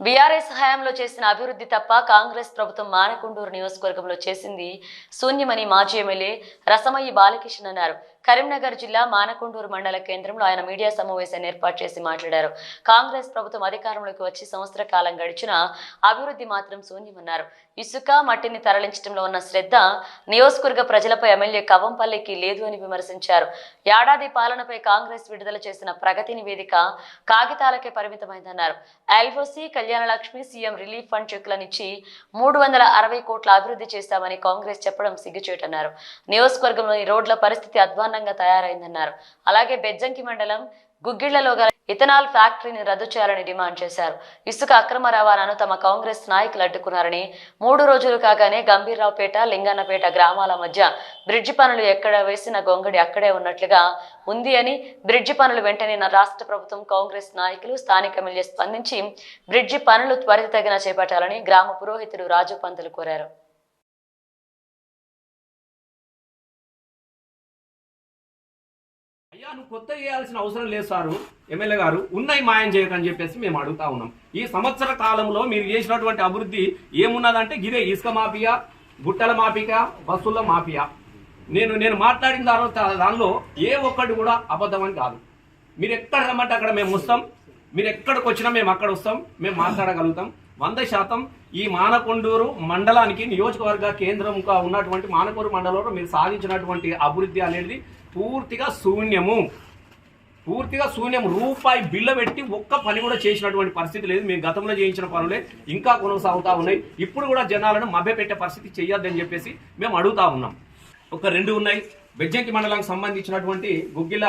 BRS హయాంలో చేసిన అభివృద్ధి తప్ప కాంగ్రెస్ ప్రభుత్వం మానకొండూరు నియోజకవర్గంలో చేసింది శూన్యమని మాజీ ఎమ్మెల్యే రసమయ్యి బాలకిషన్ అన్నారు. కరీంనగర్ జిల్లా మానకొండూరు మండల కేంద్రంలో ఆయన మీడియా సమావేశాన్ని ఏర్పాటు చేసి మాట్లాడారు. కాంగ్రెస్ ప్రభుత్వం అధికారంలోకి వచ్చి సంవత్సర కాలం గడిచిన అభివృద్ధి మాత్రం శూన్యమన్నారు. ఇసుక మట్టిని తరలించడంలో ఉన్న శ్రద్ధ నియోజకవర్గ ప్రజలపై ఎమ్మెల్యే కవంపల్లికి లేదు అని విమర్శించారు. ఏడాది పాలనపై కాంగ్రెస్ విడుదల చేసిన ప్రగతి నివేదిక కాగితాలకే పరిమితమైందన్నారు. LOC Kalyanalakshmi CM relief fund చెక్కులనిచ్చి మూడు వందల అరవై కోట్ల అభివృద్ధి చేశామని కాంగ్రెస్ చెప్పడం సిగ్గుచేటన్నారు. నియోజకవర్గంలోని రోడ్ల పరిస్థితి అధ్వాన్నంగా తయారైందన్నారు. అలాగే బెజ్జంకి మండలం గుగ్గిళ్ళలో గల ఇథనాల్ ఫ్యాక్టరీని రద్దు చేయాలని డిమాండ్ చేశారు. ఇసుక అక్రమ రవాణాను తమ కాంగ్రెస్ నాయకులు అడ్డుకున్నారని మూడు రోజులు కాగానే గంభీర్రావుపేట లింగన్నపేట గ్రామాల మధ్య బ్రిడ్జి పనులు ఎక్కడ వేసిన గొంగడి అక్కడే ఉన్నట్లుగా ఉంది అని బ్రిడ్జి పనులు వెంటనే నా రాష్ట్ర ప్రభుత్వం కాంగ్రెస్ నాయకులు స్థానిక ఎమ్మెల్యే స్పందించి బ్రిడ్జి పనులు త్వరితగిన చేపట్టాలని గ్రామ పురోహితుడు రాజు పంతులు కోరారు. అయ్యా నువ్వు కొత్త చేయాల్సిన అవసరం లేదు సారు. ఎమ్మెల్యే గారు ఉన్నాయి మాయం చేయకని చెప్పేసి మేము అడుగుతా ఉన్నాం. ఈ సంవత్సర కాలంలో మీరు చేసినటువంటి అభివృద్ధి ఏమున్నదంటే ఇదే ఇసుక మాఫియా గుట్టల మాఫియా బస్సుల మాఫియా. నేను నేను మాట్లాడిన తర్వాత దానిలో ఏ ఒక్కటి కూడా అబద్ధం అని కాదు. మీరు ఎక్కడ రమ్మంటే అక్కడ మేము వస్తాం. మీరు ఎక్కడికి వచ్చినా మేము అక్కడ వస్తాం. మేము మాట్లాడగలుగుతాం. వంద శాతం ఈ మానకొండూరు మండలానికి నియోజకవర్గ కేంద్రంగా ఉన్నటువంటి మానకొండూరు మండలంలో మీరు సాధించినటువంటి అభివృద్ధి అనేది పూర్తిగా శూన్యము. పూర్తిగా శూన్యం. రూపాయి బిల్ల పెట్టి ఒక్క పని కూడా చేసినటువంటి పరిస్థితి లేదు. మేము గతంలో చేయించిన పనులే ఇంకా కొనసాగుతూ ఉన్నాయి. ఇప్పుడు కూడా జనాలను మభ్యపెట్టే పరిస్థితి చేయొద్దని చెప్పేసి మేము అడుగుతా ఉన్నాం. ఒక రెండు ఉన్నాయి. బెజ్జంకి మండలానికి సంబంధించినటువంటి గుగ్గిల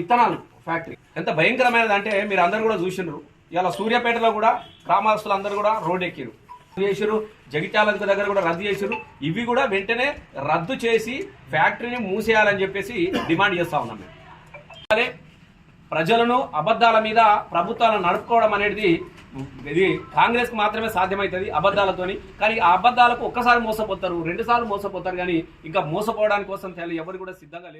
ఇత్తనాలు ఫ్యాక్టరీ. ఎంత భయంకరమైనది అంటే మీరు అందరు కూడా చూసినారు. ఇలా సూర్యాపేటలో కూడా గ్రామస్తులు అందరూ కూడా రోడ్ ఎక్కిరు. చేసిరు జగిత్యాల దగ్గర కూడా రద్దు చేసిరు ఇవి కూడా వెంటనే రద్దు చేసి ఫ్యాక్టరీని మూసేయాలని చెప్పేసి డిమాండ్ చేస్తా ఉన్నాం మేము. ప్రజలను అబద్ధాల మీద ప్రభుత్వాలను నడుపుకోవడం అనేది ఇది కాంగ్రెస్కి మాత్రమే సాధ్యమవుతుంది అబద్ధాలతోని. కానీ ఆ అబద్ధాలకు ఒక్కసారి మోసపోతారు రెండుసార్లు మోసపోతారు కానీ ఇంకా మోసపోవడానికి కోసం తెలి ఎవరు కూడా సిద్ధంగా లేరు.